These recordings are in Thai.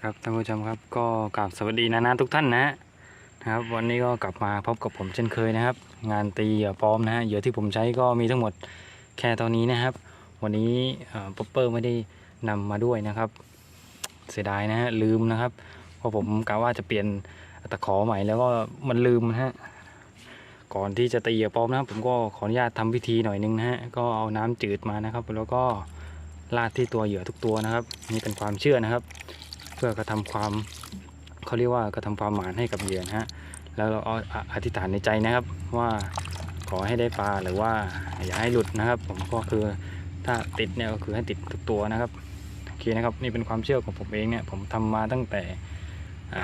นะครับท่านผู้ชมครับก็กราบสวัสดีนะนะทุกท่านนะนะครับ วันนี้ก็กลับมาพบกับผมเช่นเคยนะครับ งานตีเหยื่อปลอมนะฮะเหยื่อที่ผมใช้ก็มีทั้งหมดแค่ตอนนี้นะครับ วันนี้ป๊อปเปอร์ไม่ได้นำมาด้วยนะครับ เสียดายนะฮะลืมนะครับเพราะผมกะว่าจะเปลี่ยนตะขอใหม่แล้วก็มันลืมนะฮะก่อนที่จะตีเหยื่อปลอมนะครับ ผมก็ขออนุญาตทำพิธีหน่อยนึงนะฮะก็เอาน้ำจืดมานะครับ แล้วก็ราดที่ตัวเหยื่อทุกตัวนะครับนี่เป็นความเชื่อนะครับ พื่อกระทำความเขาเรียกว่ากระทำความหมานให้กับเหยื่อนะฮะแล้วเราเอาอธิษฐานในใจนะครับว่าขอให้ได้ปลาหรือว่าอย่าให้หลุดนะครับ ผมก็คือถ้าติดเนี่ยก็คือให้ติดทุกตัวนะครับโอเคนะครับนี่เป็นความเชื่อของผมเองเนี่ยผมทำมาตั้งแต่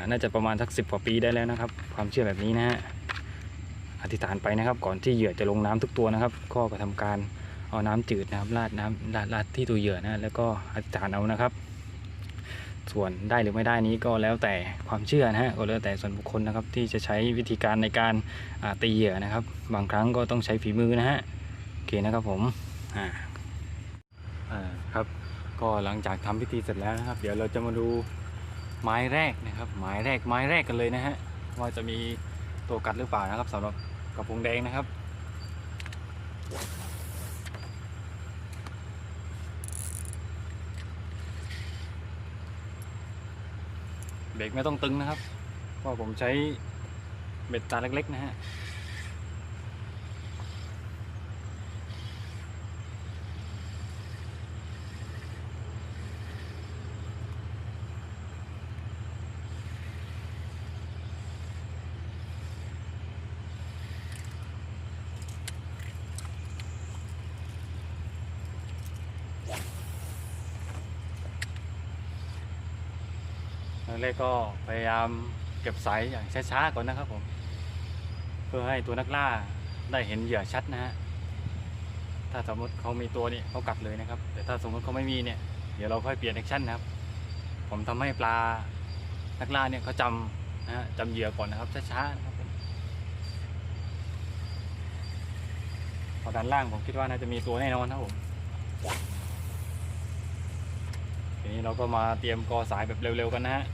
น่าจะประมาณสักสิบกว่าปีได้แล้วนะครับ ความเชื่อแบบนี้นะฮะอธิษฐานไปนะครับ ก่อนที่เหยื่อจะลงน้ำทุกตัวนะครับ ก็กระทำการเอาน้ำจืดนะครับราดน้ำราดราดที่ตัวเหยื่อนะแล้วก็อธิษฐานเอานะครับ ส่วนได้หรือไม่ได้นี้ก็แล้วแต่ความเชื่อนะฮะก็แล้วแต่ส่วนบุคคลนะครับที่จะใช้วิธีการในการตีเหยื่อนะครับ บางครั้งก็ต้องใช้ฝีมือนะฮะโอเคนะครับผมอ่าอ่าครับก็หลังจากทำพิธีเสร็จแล้วนะครับ เดี๋ยวเราจะมาดูไม้แรกนะครับไม้แรกไม้แรกกันเลยนะฮะว่าจะมีตัวกัดหรือเปล่านะครับสำหรับกระพงแดงนะครับ เบรกไม่ต้องตึงนะครับเพราะผมใช้เบ็ดตาเล็กๆนะฮะ ตอนแรกก็พยายามเก็บสายอย่างช้าๆก่อนนะครับผม เพื่อให้ตัวนักล่าได้เห็นเหยื่อชัดนะฮะถ้าสมมติเขามีตัวนี่เขากัดเลยนะครับ แต่ถ้าสมมติเขาไม่มีเนี่ยเดี๋ยวเราค่อยเปลี่ยนแอคชั่นนะครับ ผมทำให้ปลานักล่าเนี่ยเขาจำนะฮะจำเหยื่อก่อนนะครับช้าๆนะครับพอด้านล่างผมคิดว่าน่าจะมีตัวแน่นอนนะครับผมทีนี้เราก็มาเตรียมกอสายแบบเร็วๆกันนะฮะ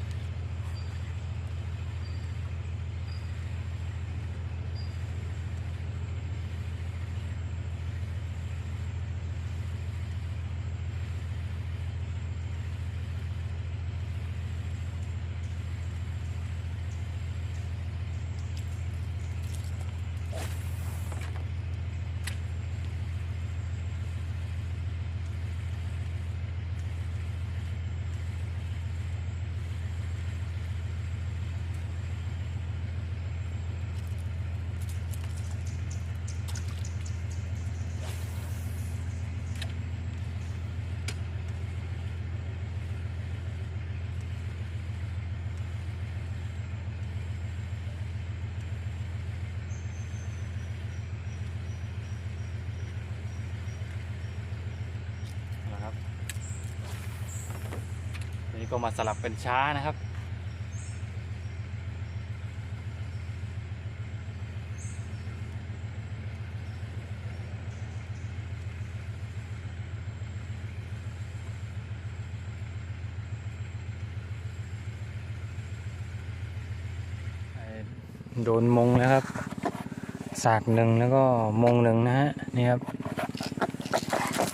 นี้ก็มาสลับเป็นช้านะครับ โดนมงแล้วครับสากหนึ่งแล้วก็มงหนึ่งนะฮะนี่ครับ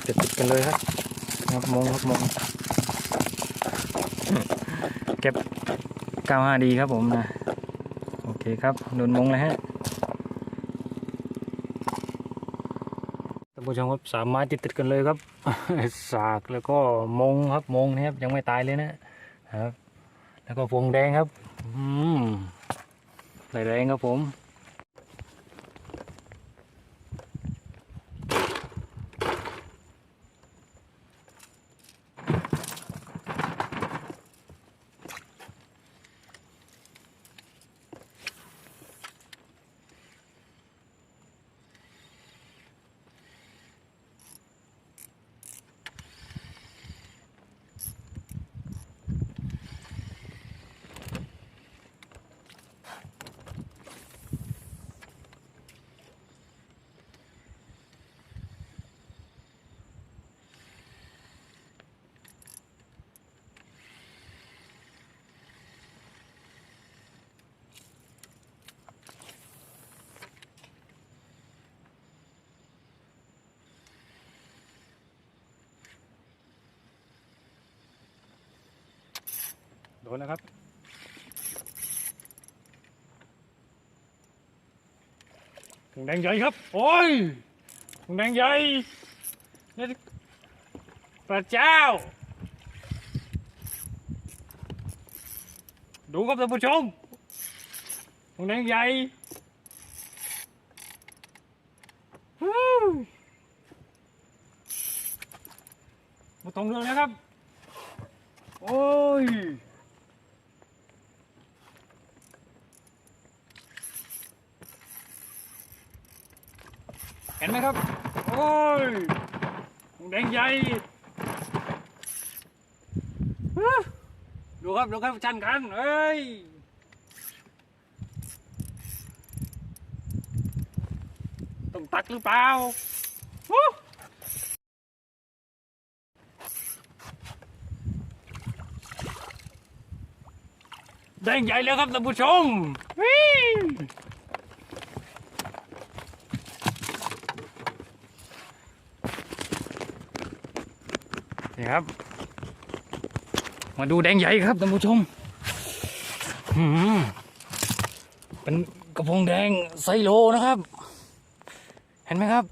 ติดติดกันเลยครับครับมงครับมง เก็บ 95 ดีครับผมนะ โอเคครับโดนมงเลยฮะท่านผู้ชมครับสามไม้ติดติดกันเลยครับ สากแล้วก็มงครับมงนะครับยังไม่ตายเลยนะครับ แล้วก็พวงแดงครับ อืมไหลแรงครับผม ดนแล้วครับถุงแดงใหญ่ครับ โอ้ยถุงแดงใหญ่นี่พระเจ้า ดูครับท่านผู้ชมถุงแดงใหญ่มาตรงเรือนะครับ โอ้ย เห็นไหมครับ โอ้ยถุงแดงใหญ่ฮึดูครับ ดูครับชันกันเอ้ยต้องตักหรือเปล่าฮึแดงใหญ่แล้วครับท่านผู้ชม ครับ มาดูแดงใหญ่ครับท่านผู้ชมหืมเป็นกระพงแดงไซโลนะครับ เห็นไหมครับ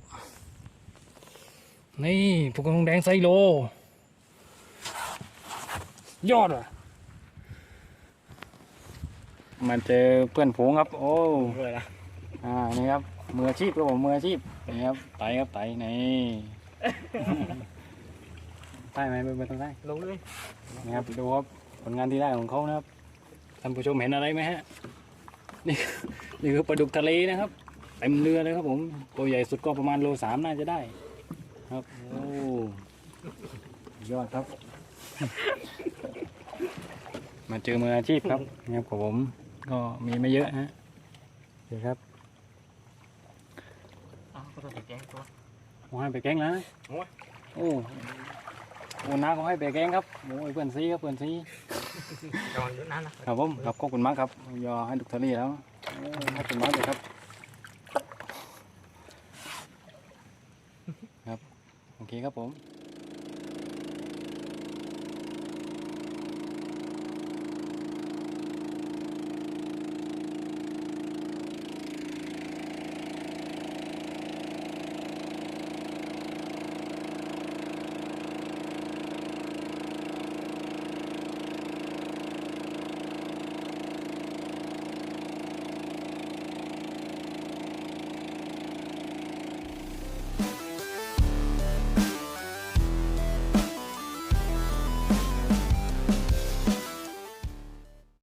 นี่พวกกระพงแดงไซโล ยอดอะมันเจอเพื่อนฝูงครับ โอ้ด้วยนะอ่านี่ครับมืออาชีพครับผมมืออาชีพนี่ครับไตครับไตนี่ ได้ไหมไม่ต้องได้ลงเลยนี่ครับดูครับผลงานที่ได้ของเขานะครับท่านผู้ชมเห็นอะไรไหมฮะนี่นี่คือปลาดุกทะเลนะครับเต็มเรือเลยครับผมตัวใหญ่สุดก็ประมาณโลสามน่าจะได้ ครับโอ้ยอดครับ มาเจอมืออาชีพครับนี่ครับของผมก็มีไม่เยอะฮะเดี๋ยวครับอ้าวก็ต้องแกงตัวโอ้ให้ไปแกงแล้วนะโอ้ย โอ้โอ้น้าก็ให้ไปแกงครับโอ้ยเพื่อนซีครับเพื่อนซีนอนอยู่นั่นนะครับผมครับขอบคุณมากครับยอให้ดุกทะเลแล้วโอ้ขอบคุณมากเลยครับ ครับโอเคครับผม